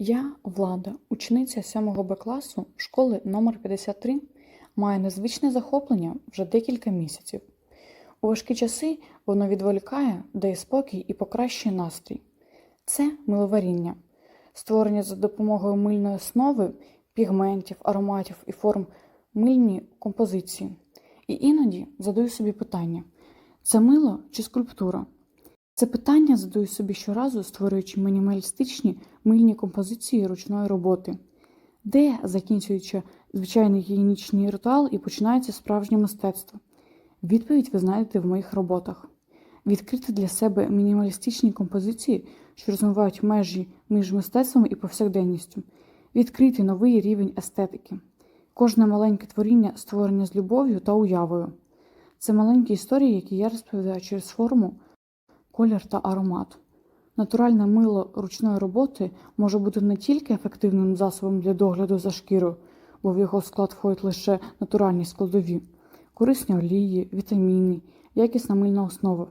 Я, Влада, учениця 7 Б класу школи номер 53, маю незвичне захоплення вже декілька місяців. У важкі часи воно відволікає, дає спокій і покращує настрій. Це миловаріння, створення за допомогою мильної основи, пігментів, ароматів і форм мильні композиції. І іноді задаю собі питання: це мило чи скульптура? Це питання задаю собі щоразу, створюючи мінімалістичні мильні композиції ручної роботи, де закінчуючи звичайний гігієнічний ритуал і починається справжнє мистецтво. Відповідь ви знайдете в моїх роботах. Відкрити для себе мінімалістичні композиції, що розвивають межі між мистецтвом і повсякденністю, відкрити новий рівень естетики. Кожне маленьке творіння створення з любов'ю та уявою. Це маленькі історії, які я розповідаю через форму колір та аромат. Натуральне мило ручної роботи може бути не тільки ефективним засобом для догляду за шкірою, бо в його склад входять лише натуральні складові, корисні олії, вітаміни, якісна мильна основа,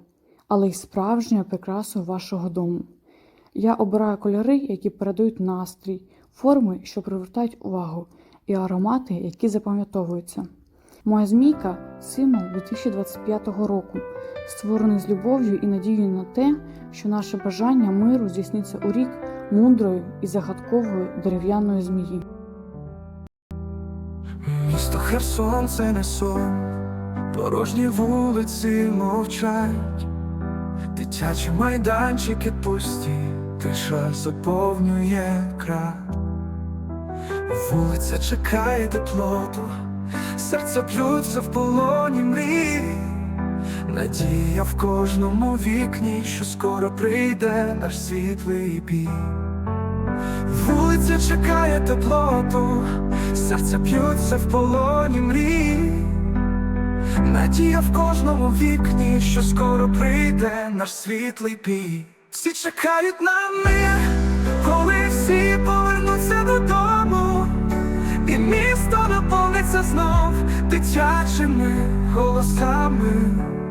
але й справжньою прикрасою вашого дому. Я обираю кольори, які передають настрій, форми, що привертають увагу, і аромати, які запам'ятовуються. Моя змійка символ 2025 року, створений з любов'ю і надією на те, що наше бажання миру здійсниться у рік мудрої і загадкової дерев'яної змії. Місто Херсон це не сон, порожні вулиці мовчать, дитячі майданчики пусті, тиша заповнює край. Вулиця чекає теплоту, серця б'ються в полоні мрій. Надія в кожному вікні, що скоро прийде наш світлий бій. Вулиця чекає теплоту, серця б'ються в полоні мрій. Надія в кожному вікні, що скоро прийде наш світлий бій. Всі чекають на мир, коли всі дитячими голосами.